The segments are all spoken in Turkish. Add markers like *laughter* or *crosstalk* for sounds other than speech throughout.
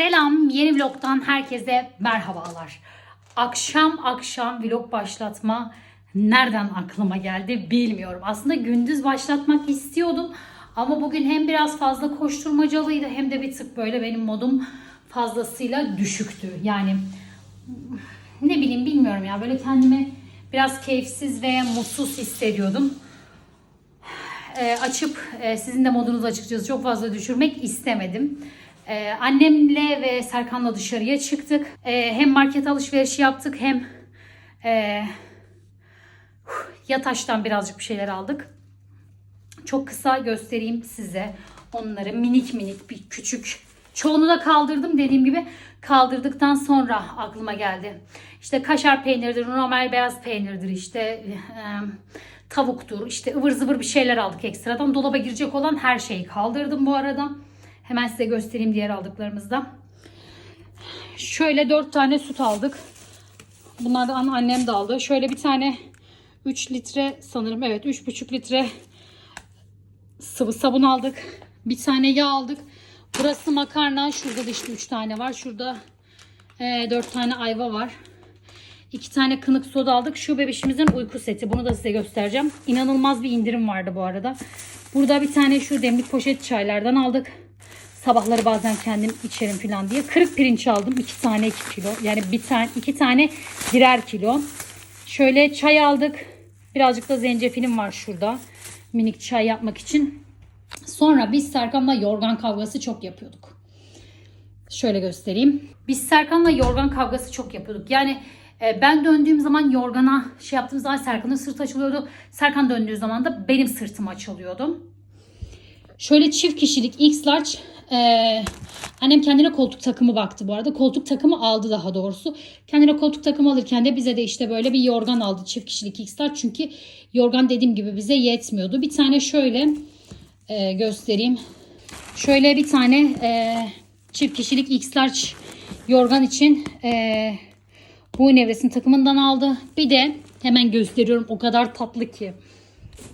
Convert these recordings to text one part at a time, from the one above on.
Selam, yeni vlogdan herkese merhabalar. Akşam akşam vlog başlatma nereden aklıma geldi bilmiyorum. Aslında gündüz başlatmak istiyordum ama bugün hem biraz fazla koşturmacalıydı hem de bir tık böyle benim modum fazlasıyla düşüktü. Yani ne bileyim bilmiyorum ya böyle kendimi biraz keyifsiz ve mutsuz hissediyordum. E, açıp e, sizin de modunuzu açıkçası çok fazla düşürmek istemedim. E, annemle ve Serkan'la dışarıya çıktık. E, hem market alışverişi yaptık hem e, Yataş'tan birazcık bir şeyler aldık. Çok kısa göstereyim size onları minik minik bir küçük. Çoğunu da kaldırdım dediğim gibi kaldırdıktan sonra aklıma geldi. İşte kaşar peyniridir, normal beyaz peynirdir işte e, tavuktur işte ıvır zıvır bir şeyler aldık ekstradan. Dolaba girecek olan her şeyi kaldırdım bu arada. Hemen size göstereyim diğer aldıklarımızda. Şöyle 4 tane süt aldık. Bunlardan annem de aldı. Şöyle bir tane 3 litre sanırım evet 3,5 litre sıvı sabun aldık. Bir tane yağ aldık. Burası makarna. Şurada da işte 3 tane var. Şurada e, 4 tane ayva var. 2 tane kınık soda aldık. Şu bebişimizin uyku seti. Bunu da size göstereceğim. İnanılmaz bir indirim vardı bu arada. Burada bir tane şu demlik poşet çaylardan aldık. Sabahları bazen kendim içerim falan diye. Kırık pirinç aldım. 2 tane 2 kilo. Yani bir tane 2 tane birer kilo. Şöyle çay aldık. Birazcık da zencefilim var şurada. Minik çay yapmak için. Sonra biz Serkan'la yorgan kavgası çok yapıyorduk. Şöyle göstereyim. Biz Serkan'la yorgan kavgası çok yapıyorduk. Yani e, ben döndüğüm zaman yorgana şey yaptığım zaman Serkan'ın sırtı açılıyordu. Serkan döndüğü zaman da benim sırtım açılıyordu. Şöyle çift kişilik X large e, annem kendine koltuk takımı baktı bu arada. Koltuk takımı aldı daha doğrusu. Kendine koltuk takımı alırken de bize de işte böyle bir yorgan aldı çift kişilik X large. Çünkü yorgan dediğim gibi bize yetmiyordu. Bir tane şöyle e, göstereyim. Şöyle bir tane e, çift kişilik X large yorgan için e, bu nevresim takımından aldı. Bir de hemen gösteriyorum o kadar tatlı ki.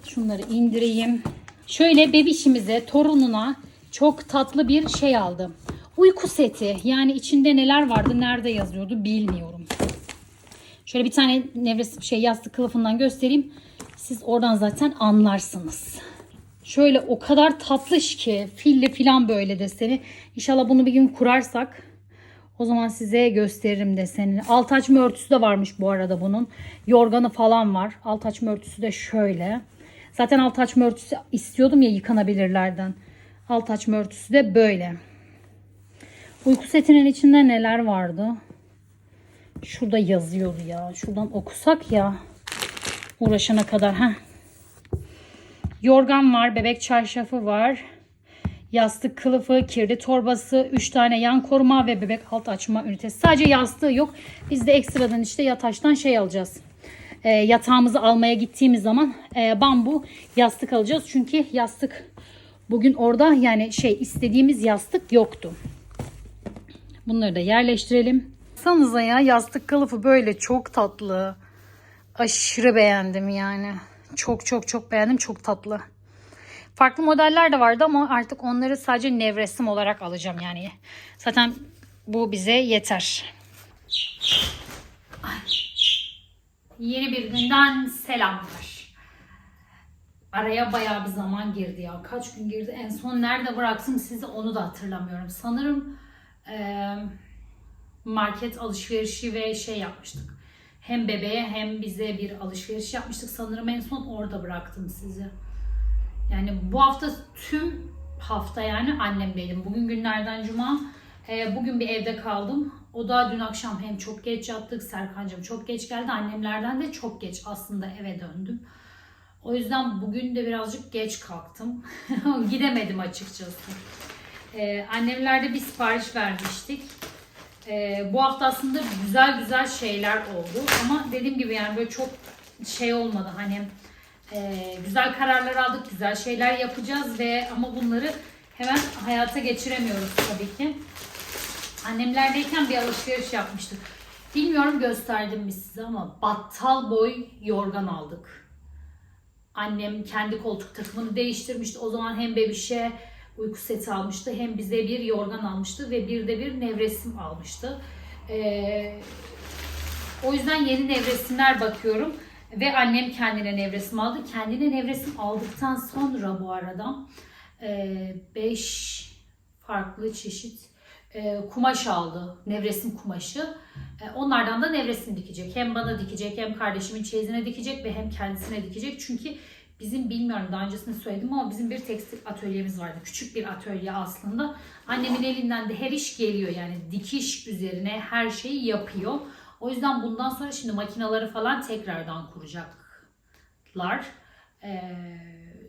Şunları indireyim. Şöyle bebişimize, torununa çok tatlı bir şey aldım. Uyku seti. Yani içinde neler vardı, nerede yazıyordu bilmiyorum. Şöyle bir tane nevresim şey yastık kılıfından göstereyim. Siz oradan zaten anlarsınız. Şöyle o kadar tatlış ki filli falan böyle deseni. İnşallah bunu bir gün kurarsak o zaman size gösteririm desenini. Alt açma örtüsü de varmış bu arada bunun. Yorganı falan var. Alt açma örtüsü de şöyle. Zaten alt açma örtüsü istiyordum ya yıkanabilirlerden. Alt açma örtüsü de böyle. Uyku setinin içinde neler vardı? Şurada yazıyordu ya. Şuradan okusak ya. Uğraşana kadar. Heh. Yorgan var. Bebek çarşafı var. Yastık kılıfı, kirli torbası, 3 tane yan koruma ve bebek alt açma ünitesi. Sadece yastığı yok. Biz de ekstradan işte yataştan şey alacağız. E, yatağımızı almaya gittiğimiz zaman e, bambu yastık alacağız. Çünkü yastık bugün orada yani şey istediğimiz yastık yoktu. Bunları da yerleştirelim. Sanıza ya yastık kılıfı böyle çok tatlı. Aşırı beğendim yani. Çok çok çok beğendim. Çok tatlı. Farklı modeller de vardı ama artık onları sadece nevresim olarak alacağım yani. Zaten bu bize yeter. Yeni bir günden selamlar. Araya bayağı bir zaman girdi ya. Kaç gün girdi? En son nerede bıraktım sizi onu da hatırlamıyorum. Sanırım eee, market alışverişi ve şey yapmıştık. Hem bebeğe hem bize bir alışveriş yapmıştık. Sanırım en son orada bıraktım sizi. Yani bu hafta tüm hafta yani annemdeydim. Bugün günlerden cuma. Ee, bugün bir evde kaldım. O da dün akşam hem çok geç yattık. Serkan'cığım çok geç geldi. Annemlerden de çok geç aslında eve döndüm. O yüzden bugün de birazcık geç kalktım. *laughs* Gidemedim açıkçası. Ee, annemlerde bir sipariş vermiştik. Ee, bu hafta aslında güzel güzel şeyler oldu. Ama dediğim gibi yani böyle çok şey olmadı. Hani ee, güzel kararlar aldık, güzel şeyler yapacağız ve ama bunları hemen hayata geçiremiyoruz tabii ki. Annemlerdeyken bir alışveriş yapmıştık. Bilmiyorum gösterdim mi size ama battal boy yorgan aldık. Annem kendi koltuk takımını değiştirmişti. O zaman hem bebişe uyku seti almıştı. Hem bize bir yorgan almıştı ve bir de bir nevresim almıştı. Ee, o yüzden yeni nevresimler bakıyorum. Ve annem kendine nevresim aldı. Kendine nevresim aldıktan sonra bu arada 5 farklı çeşit e, kumaş aldı. Nevresim kumaşı. E, onlardan da nevresim dikecek. Hem bana dikecek hem kardeşimin çeyizine dikecek ve hem kendisine dikecek. Çünkü bizim bilmiyorum daha öncesinde söyledim ama bizim bir tekstil atölyemiz vardı. Küçük bir atölye aslında. Annemin elinden de her iş geliyor. Yani dikiş üzerine her şeyi yapıyor. O yüzden bundan sonra şimdi makinaları falan tekrardan kuracaklar. Ee,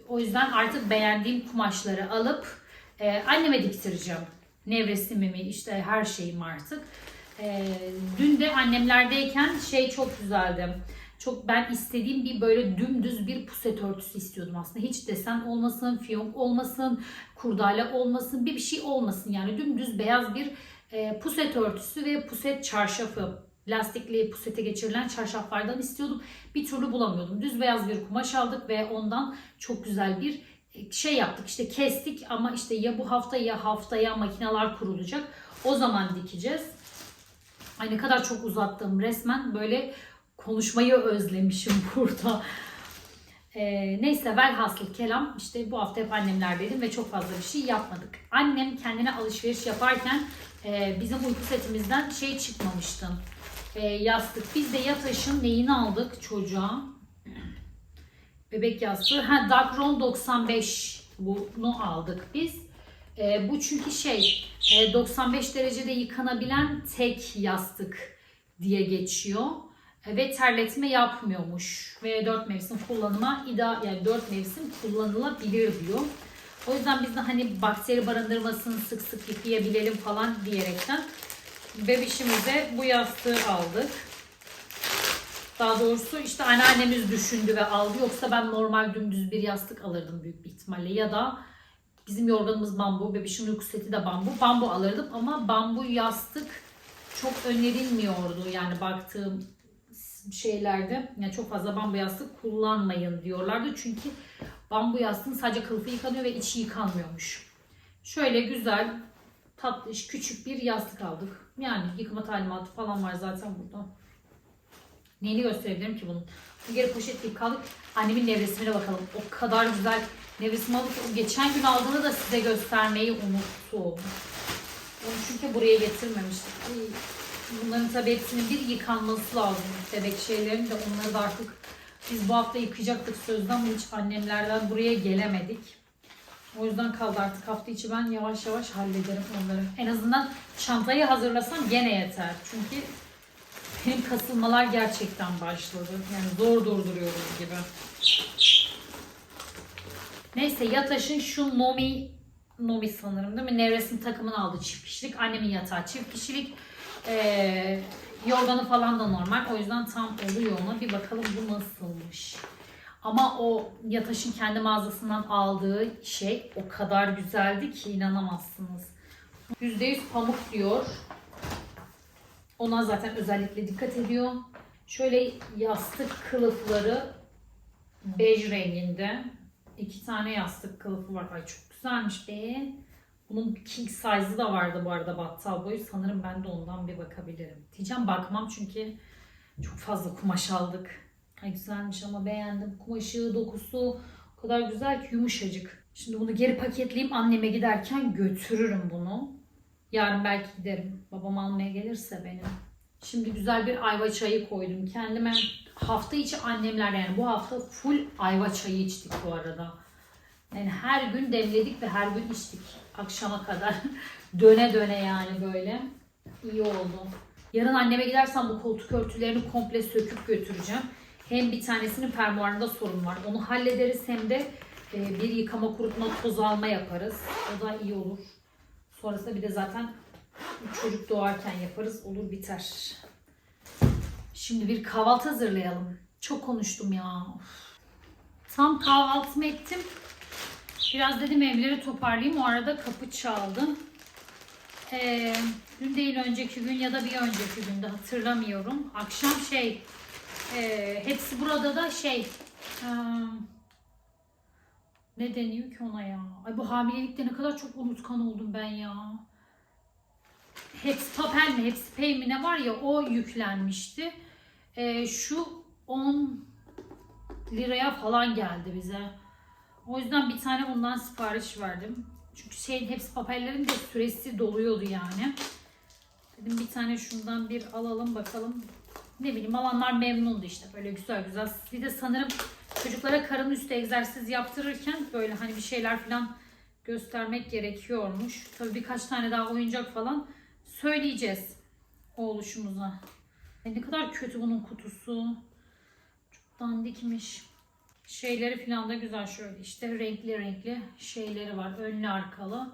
o yüzden artık beğendiğim kumaşları alıp e, anneme diktireceğim. Nevresimimi işte her şeyim artık. Ee, dün de annemlerdeyken şey çok güzeldi. Çok ben istediğim bir böyle dümdüz bir puset örtüsü istiyordum aslında. Hiç desen olmasın, fiyonk olmasın, kurdale olmasın, bir bir şey olmasın. Yani dümdüz beyaz bir e, puset örtüsü ve puset çarşafı lastikli pusete geçirilen çarşaflardan istiyordum. Bir türlü bulamıyordum. Düz beyaz bir kumaş aldık ve ondan çok güzel bir şey yaptık. İşte kestik ama işte ya bu hafta ya haftaya makineler kurulacak. O zaman dikeceğiz. Ay ne kadar çok uzattım. Resmen böyle konuşmayı özlemişim *laughs* burada. Ee, neyse velhasıl kelam işte bu hafta hep annemlerdeydim ve çok fazla bir şey yapmadık. Annem kendine alışveriş yaparken e, bizim uyku setimizden şey çıkmamıştı. E, yastık. Biz de yataşın neyini aldık çocuğa? Bebek yastığı. Ha Dacron 95 bunu aldık biz. E, bu çünkü şey e, 95 derecede yıkanabilen tek yastık diye geçiyor. E, ve terletme yapmıyormuş. Ve 4 mevsim kullanıma ideal yani 4 mevsim kullanılabilir diyor. O yüzden biz de hani bakteri barındırmasını sık sık yıkayabilelim falan diyerekten bebişimize bu yastığı aldık. Daha doğrusu işte anneannemiz düşündü ve aldı. Yoksa ben normal dümdüz bir yastık alırdım büyük bir ihtimalle. Ya da bizim yorganımız bambu, bebişin uyku seti de bambu. Bambu alırdım ama bambu yastık çok önerilmiyordu. Yani baktığım şeylerde yani çok fazla bambu yastık kullanmayın diyorlardı. Çünkü bambu yastığın sadece kılıfı yıkanıyor ve içi yıkanmıyormuş. Şöyle güzel, tatlış, küçük bir yastık aldık. Yani yıkama talimatı falan var zaten burada. Neyini gösterebilirim ki bunun? Bu geri poşetleyip kaldık. Annemin nevresimine bakalım. O kadar güzel nevresim aldık. O geçen gün aldığını da size göstermeyi unuttum. Onu çünkü buraya getirmemiştik. Bunların tabii hepsinin bir yıkanması lazım. Bebek şeylerin de onları da artık biz bu hafta yıkayacaktık sözden ama hiç annemlerden buraya gelemedik. O yüzden kaldı artık hafta içi ben yavaş yavaş hallederim onları. En azından çantayı hazırlasam gene yeter. Çünkü benim kasılmalar gerçekten başladı. Yani zor durduruyoruz gibi. Neyse Yataş'ın şu Nomi Nomi sanırım değil mi? Nevresim takımını aldı çift kişilik. Annemin yatağı çift kişilik. Ee, yorganı falan da normal. O yüzden tam oluyor ona. Bir bakalım bu nasılmış. Ama o Yataş'ın kendi mağazasından aldığı şey o kadar güzeldi ki inanamazsınız. %100 pamuk diyor. Ona zaten özellikle dikkat ediyor. Şöyle yastık kılıfları bej renginde. İki tane yastık kılıfı var. Ay çok güzelmiş be. Bunun king size'ı da vardı bu arada battal boyu. Sanırım ben de ondan bir bakabilirim. Diyeceğim bakmam çünkü çok fazla kumaş aldık. Ay güzelmiş ama beğendim. Kumaşı, dokusu o kadar güzel ki yumuşacık. Şimdi bunu geri paketleyeyim. Anneme giderken götürürüm bunu. Yarın belki giderim. Babam almaya gelirse benim. Şimdi güzel bir ayva çayı koydum kendime. Hafta içi annemler yani bu hafta full ayva çayı içtik bu arada. Yani her gün demledik ve her gün içtik. Akşama kadar. *laughs* döne döne yani böyle. İyi oldu. Yarın anneme gidersem bu koltuk örtülerini komple söküp götüreceğim. Hem bir tanesinin fermuarında sorun var. Onu hallederiz hem de e, bir yıkama kurutma toz alma yaparız. O da iyi olur. Sonrasında bir de zaten çocuk doğarken yaparız. Olur biter. Şimdi bir kahvaltı hazırlayalım. Çok konuştum ya. Tam kahvaltımı ettim. Biraz dedim evleri toparlayayım. O arada kapı çaldı. Ee, dün değil önceki gün ya da bir önceki günde hatırlamıyorum. Akşam şey e, hepsi burada da şey e, Ne deniyor ki ona ya? Ay bu hamilelikte ne kadar çok unutkan oldum ben ya. Hepsi papel mi, hepsi pay mi ne var ya o yüklenmişti. Ee, şu 10 liraya falan geldi bize. O yüzden bir tane bundan sipariş verdim. Çünkü şeyin hepsi papellerin de süresi doluyordu yani. Dedim bir tane şundan bir alalım bakalım. Ne bileyim alanlar memnundu işte böyle güzel güzel. Bir de sanırım çocuklara karın üstü egzersiz yaptırırken böyle hani bir şeyler falan göstermek gerekiyormuş. Tabii birkaç tane daha oyuncak falan söyleyeceğiz oğluşumuza. Ay ne kadar kötü bunun kutusu. Çok dandikmiş. Şeyleri falan da güzel şöyle işte renkli renkli şeyleri var. Önlü arkalı.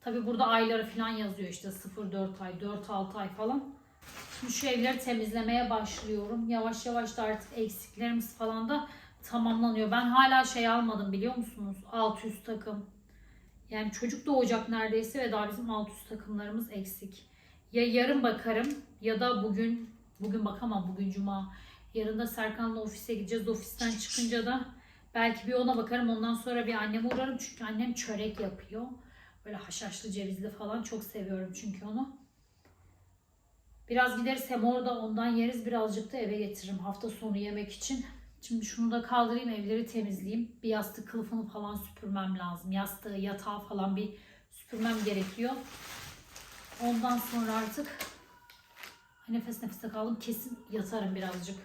Tabi burada ayları falan yazıyor işte 0-4 ay, 4-6 ay falan. Şimdi şu evleri temizlemeye başlıyorum. Yavaş yavaş da artık eksiklerimiz falan da tamamlanıyor. Ben hala şey almadım biliyor musunuz? 600 takım. Yani çocuk doğacak neredeyse ve daha bizim 600 takımlarımız eksik. Ya yarın bakarım ya da bugün, bugün bakamam bugün cuma. Yarın da Serkan'la ofise gideceğiz. Ofisten çıkınca da belki bir ona bakarım. Ondan sonra bir anneme uğrarım. Çünkü annem çörek yapıyor. Böyle haşhaşlı cevizli falan çok seviyorum çünkü onu. Biraz gideriz hem orada ondan yeriz birazcık da eve getiririm hafta sonu yemek için. Şimdi şunu da kaldırayım evleri temizleyeyim. Bir yastık kılıfını falan süpürmem lazım. Yastığı, yatağı falan bir süpürmem gerekiyor. Ondan sonra artık nefes nefese kaldım. Kesin yatarım birazcık.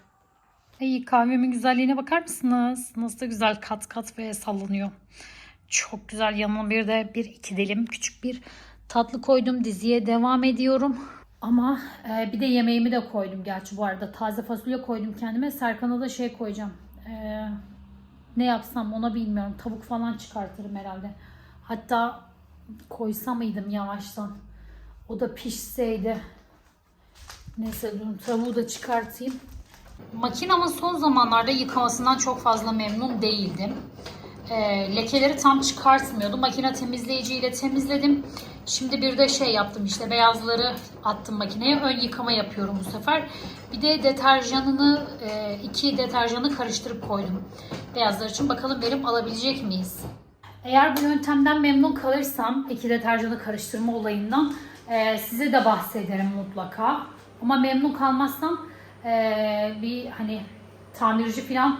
Ay kahvemin güzelliğine bakar mısınız? Nasıl da güzel kat kat ve sallanıyor. Çok güzel. Yanına bir de bir iki dilim küçük bir tatlı koydum. Diziye devam ediyorum. Ama e, bir de yemeğimi de koydum gerçi bu arada. Taze fasulye koydum kendime. Serkan'a da şey koyacağım. E, ne yapsam ona bilmiyorum. Tavuk falan çıkartırım herhalde. Hatta koysa mıydım yavaştan. O da pişseydi. Neyse dur tavuğu da çıkartayım. Makinamın son zamanlarda yıkamasından çok fazla memnun değildim. E, lekeleri tam çıkartmıyordu. Makine temizleyiciyle temizledim. Şimdi bir de şey yaptım işte beyazları attım makineye. Ön yıkama yapıyorum bu sefer. Bir de deterjanını e, iki deterjanı karıştırıp koydum. Beyazlar için bakalım verim alabilecek miyiz? Eğer bu yöntemden memnun kalırsam iki deterjanı karıştırma olayından e, size de bahsederim mutlaka. Ama memnun kalmazsam e, bir hani tamirci falan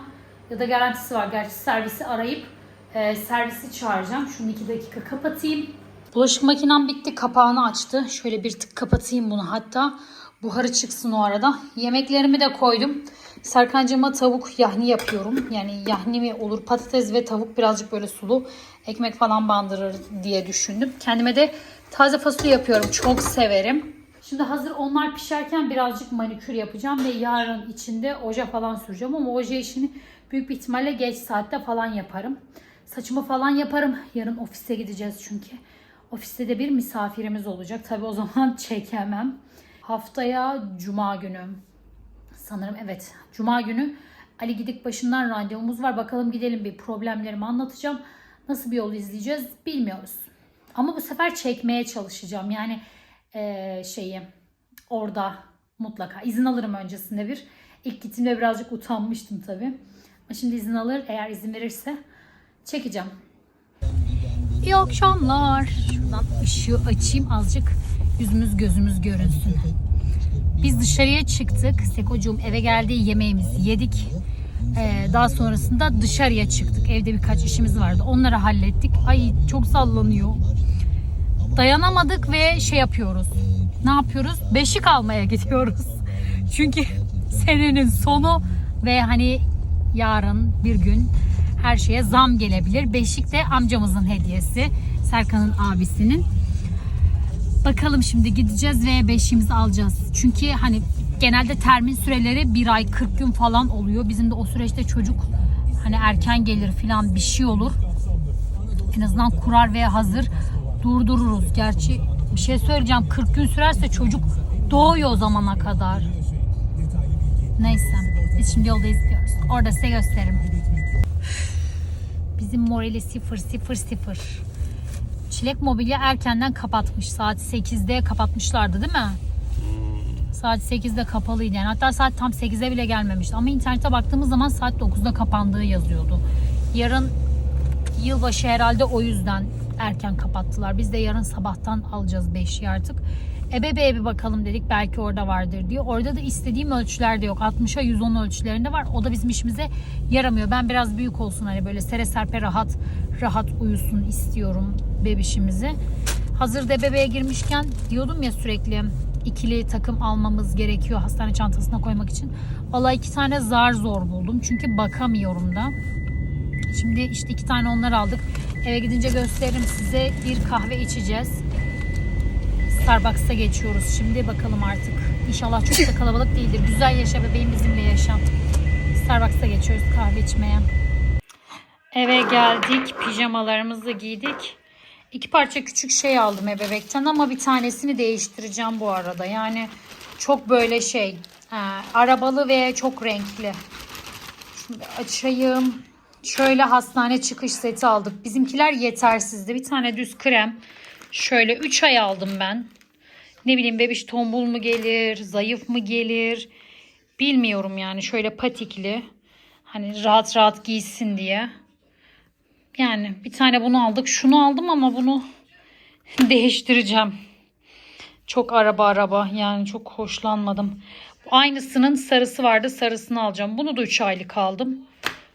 ya da garantisi var. Gerçi servisi arayıp e, servisi çağıracağım. Şunu iki dakika kapatayım. Bulaşık makinem bitti. Kapağını açtı. Şöyle bir tık kapatayım bunu hatta. Buharı çıksın o arada. Yemeklerimi de koydum. Serkancığıma tavuk yahni yapıyorum. Yani yahni mi olur patates ve tavuk birazcık böyle sulu. Ekmek falan bandırır diye düşündüm. Kendime de taze fasulye yapıyorum. Çok severim. Şimdi hazır onlar pişerken birazcık manikür yapacağım ve yarın içinde oje falan süreceğim ama oje işini büyük bir ihtimalle geç saatte falan yaparım. Saçımı falan yaparım. Yarın ofise gideceğiz çünkü. Ofiste de bir misafirimiz olacak. Tabi o *laughs* zaman çekemem. Haftaya cuma günü. Sanırım evet. Cuma günü Ali Gidik başından randevumuz var. Bakalım gidelim bir problemlerimi anlatacağım. Nasıl bir yol izleyeceğiz bilmiyoruz. Ama bu sefer çekmeye çalışacağım. Yani eee, şeyi orada mutlaka izin alırım öncesinde bir. İlk gittiğimde birazcık utanmıştım tabii. Ama şimdi izin alır eğer izin verirse çekeceğim. İyi akşamlar. Şuradan ışığı açayım azıcık yüzümüz gözümüz görünsün. Biz dışarıya çıktık. Sekocuğum eve geldi yemeğimizi yedik. Ee, daha sonrasında dışarıya çıktık. Evde birkaç işimiz vardı. Onları hallettik. Ay çok sallanıyor. Dayanamadık ve şey yapıyoruz. Ne yapıyoruz? Beşik almaya gidiyoruz. *laughs* Çünkü senenin sonu ve hani yarın bir gün her şeye zam gelebilir. Beşik de amcamızın hediyesi. Serkan'ın abisinin. Bakalım şimdi gideceğiz ve beşiğimizi alacağız. Çünkü hani genelde termin süreleri bir ay 40 gün falan oluyor. Bizim de o süreçte çocuk hani erken gelir falan bir şey olur. En azından kurar ve hazır durdururuz. Gerçi bir şey söyleyeceğim 40 gün sürerse çocuk doğuyor o zamana kadar. Neyse biz şimdi yolda izliyoruz. Orada size gösteririm. Bizim morali sıfır sıfır sıfır. Çilek Mobilya erkenden kapatmış. Saat 8'de kapatmışlardı değil mi? Saat 8'de kapalıydı yani. Hatta saat tam 8'e bile gelmemişti. Ama internete baktığımız zaman saat 9'da kapandığı yazıyordu. Yarın Yılbaşı herhalde o yüzden erken kapattılar. Biz de yarın sabahtan alacağız 5'i artık. Ebebe'ye bir bakalım dedik. Belki orada vardır diye. Orada da istediğim ölçülerde yok. 60'a 110 ölçülerinde var. O da bizim işimize yaramıyor. Ben biraz büyük olsun hani böyle sere serpe rahat rahat uyusun istiyorum bebişimizi. Hazır bebeğe girmişken diyordum ya sürekli ikili takım almamız gerekiyor hastane çantasına koymak için. Valla iki tane zar zor buldum. Çünkü bakamıyorum da. Şimdi işte iki tane onlar aldık. Eve gidince gösteririm size. Bir kahve içeceğiz. Starbucks'a geçiyoruz şimdi. Bakalım artık. İnşallah çok da kalabalık değildir. Güzel yaşa bebeğim bizimle yaşa. Starbucks'a geçiyoruz kahve içmeye. Eve geldik. Pijamalarımızı giydik. İki parça küçük şey aldım ebebekten ama bir tanesini değiştireceğim bu arada. Yani çok böyle şey e, arabalı ve çok renkli. Şimdi açayım. Şöyle hastane çıkış seti aldık. Bizimkiler yetersizdi. Bir tane düz krem. Şöyle 3 ay aldım ben. Ne bileyim bebiş tombul mu gelir, zayıf mı gelir bilmiyorum yani. Şöyle patikli. Hani rahat rahat giysin diye. Yani bir tane bunu aldık. Şunu aldım ama bunu *laughs* değiştireceğim. Çok araba araba yani çok hoşlanmadım. Aynısının sarısı vardı. Sarısını alacağım. Bunu da 3 aylık aldım.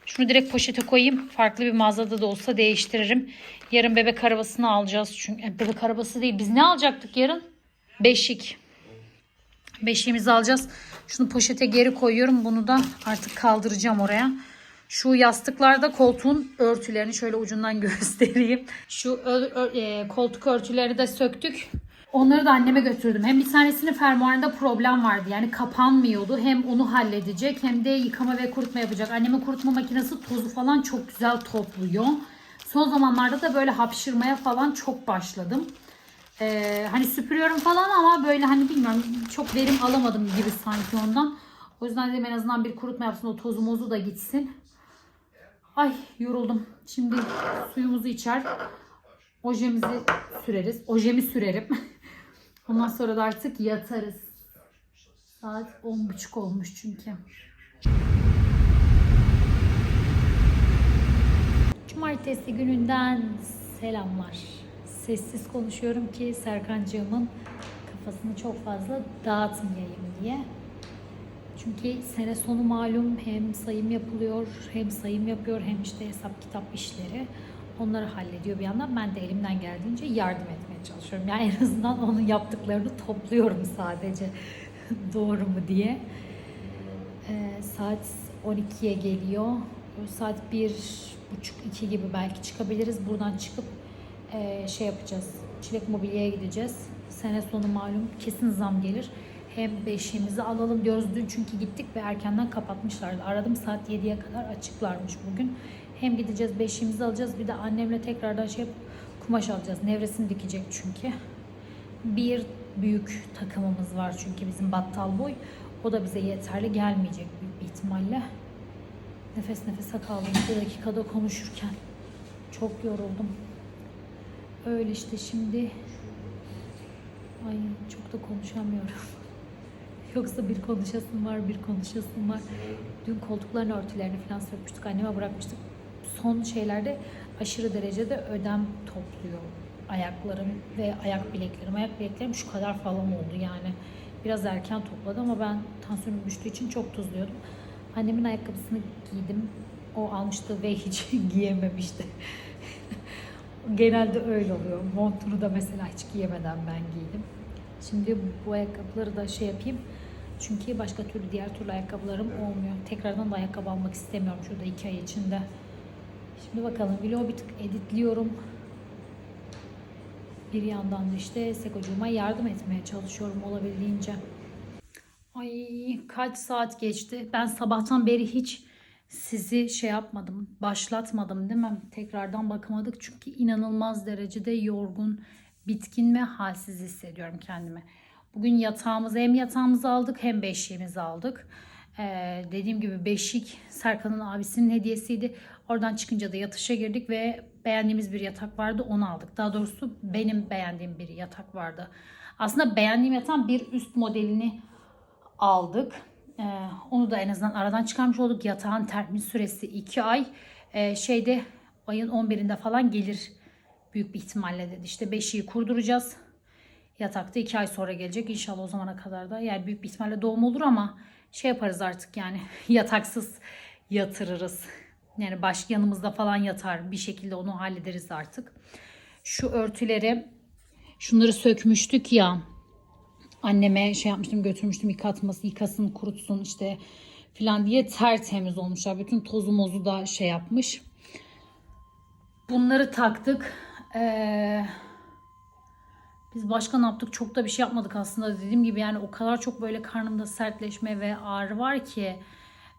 Şunu direkt poşete koyayım. Farklı bir mağazada da olsa değiştiririm. Yarın bebek arabasını alacağız. Çünkü bebek arabası değil. Biz ne alacaktık yarın? Beşik. Beşiğimizi alacağız. Şunu poşete geri koyuyorum. Bunu da artık kaldıracağım oraya. Şu yastıklarda koltuğun örtülerini şöyle ucundan *laughs* göstereyim. Şu ö- ö- e, koltuk örtüleri de söktük. Onları da anneme götürdüm. Hem bir tanesinin fermuarında problem vardı. Yani kapanmıyordu. Hem onu halledecek hem de yıkama ve kurutma yapacak. Annemin kurutma makinesi tozu falan çok güzel topluyor. Son zamanlarda da böyle hapşırmaya falan çok başladım. Ee, hani süpürüyorum falan ama böyle hani bilmiyorum çok verim alamadım gibi sanki ondan. O yüzden dedim en azından bir kurutma yapsın o tozu mozu da gitsin. Ay yoruldum. Şimdi suyumuzu içer. Ojemizi süreriz. Ojemi sürerim. *laughs* Ondan sonra da artık yatarız. Saat 10.30 olmuş çünkü. Cumartesi gününden selamlar. Sessiz konuşuyorum ki Serkancığımın kafasını çok fazla dağıtmayayım diye. Çünkü sene sonu malum hem sayım yapılıyor, hem sayım yapıyor, hem işte hesap kitap işleri. Onları hallediyor bir yandan. Ben de elimden geldiğince yardım etmeye çalışıyorum. Yani en azından onun yaptıklarını topluyorum sadece. *laughs* Doğru mu diye. Ee, saat 12'ye geliyor. Saat 1.30-2 gibi belki çıkabiliriz. Buradan çıkıp e, şey yapacağız. Çilek Mobilya'ya gideceğiz. Sene sonu malum kesin zam gelir. Hem beşiğimizi alalım diyoruz. Dün çünkü gittik ve erkenden kapatmışlardı. Aradım saat 7'ye kadar açıklarmış bugün. Hem gideceğiz beşiğimizi alacağız. Bir de annemle tekrardan şey yapıp kumaş alacağız. Nevresini dikecek çünkü. Bir büyük takımımız var çünkü bizim battal boy. O da bize yeterli gelmeyecek büyük bir ihtimalle. Nefes nefese kaldım bir dakikada konuşurken. Çok yoruldum. Öyle işte şimdi. Ay çok da konuşamıyorum. *laughs* Yoksa bir konuşasım var, bir konuşasım var. Dün koltukların örtülerini falan sökmüştük. Anneme bırakmıştık. Son şeylerde aşırı derecede ödem topluyor ayaklarım ve ayak bileklerim. Ayak bileklerim şu kadar falan oldu yani. Biraz erken topladı ama ben tansiyonum düştüğü için çok tuzluyordum. Annemin ayakkabısını giydim. O almıştı ve hiç *laughs* giyememişti. *laughs* Genelde öyle oluyor. Montunu da mesela hiç giyemeden ben giydim. Şimdi bu ayakkabıları da şey yapayım. Çünkü başka türlü diğer türlü ayakkabılarım olmuyor. Tekrardan da ayakkabı almak istemiyorum şurada iki ay içinde. Şimdi bakalım vlogu bir tık editliyorum. Bir yandan da işte Sekocuğuma yardım etmeye çalışıyorum olabildiğince. Ay kaç saat geçti. Ben sabahtan beri hiç sizi şey yapmadım, başlatmadım değil mi? Tekrardan bakamadık çünkü inanılmaz derecede yorgun, bitkin ve halsiz hissediyorum kendimi. Bugün yatağımızı hem yatağımızı aldık hem beşiğimizi aldık. Ee, dediğim gibi beşik Serkan'ın abisinin hediyesiydi. Oradan çıkınca da yatışa girdik ve beğendiğimiz bir yatak vardı onu aldık. Daha doğrusu benim beğendiğim bir yatak vardı. Aslında beğendiğim yatağın bir üst modelini aldık. Ee, onu da en azından aradan çıkarmış olduk. Yatağın termin süresi 2 ay. Ee, şeyde ayın 11'inde falan gelir büyük bir ihtimalle dedi. İşte beşiği kurduracağız. Yatakta iki ay sonra gelecek. İnşallah o zamana kadar da. Yani büyük bir ihtimalle doğum olur ama şey yaparız artık yani *laughs* yataksız yatırırız. Yani baş yanımızda falan yatar. Bir şekilde onu hallederiz artık. Şu örtüleri şunları sökmüştük ya. Anneme şey yapmıştım götürmüştüm yıkatması yıkasın kurutsun işte filan diye tertemiz olmuşlar. Bütün tozu mozu da şey yapmış. Bunları taktık. Ee, biz başka ne yaptık? Çok da bir şey yapmadık aslında. Dediğim gibi yani o kadar çok böyle karnımda sertleşme ve ağrı var ki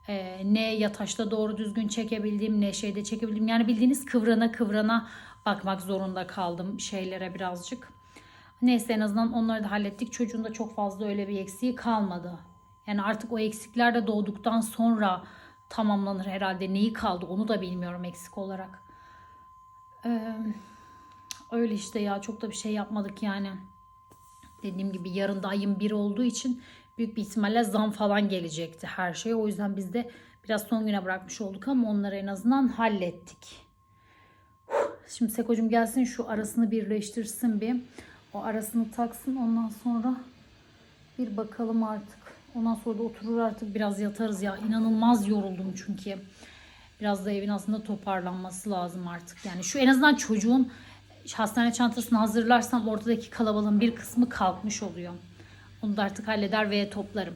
e, ne yataşta doğru düzgün çekebildim ne şeyde çekebildim. Yani bildiğiniz kıvrana kıvrana bakmak zorunda kaldım şeylere birazcık. Neyse en azından onları da hallettik. Çocuğun da çok fazla öyle bir eksiği kalmadı. Yani artık o eksikler de doğduktan sonra tamamlanır herhalde. Neyi kaldı onu da bilmiyorum eksik olarak. Ee, öyle işte ya çok da bir şey yapmadık yani. Dediğim gibi yarın da ayın biri olduğu için büyük bir ihtimalle zam falan gelecekti her şeye. O yüzden biz de biraz son güne bırakmış olduk ama onları en azından hallettik. Şimdi Seko'cum gelsin şu arasını birleştirsin bir. O arasını taksın ondan sonra bir bakalım artık. Ondan sonra da oturur artık biraz yatarız ya. İnanılmaz yoruldum çünkü. Biraz da evin aslında toparlanması lazım artık. Yani şu en azından çocuğun hastane çantasını hazırlarsam ortadaki kalabalığın bir kısmı kalkmış oluyor. Onu da artık halleder ve toplarım.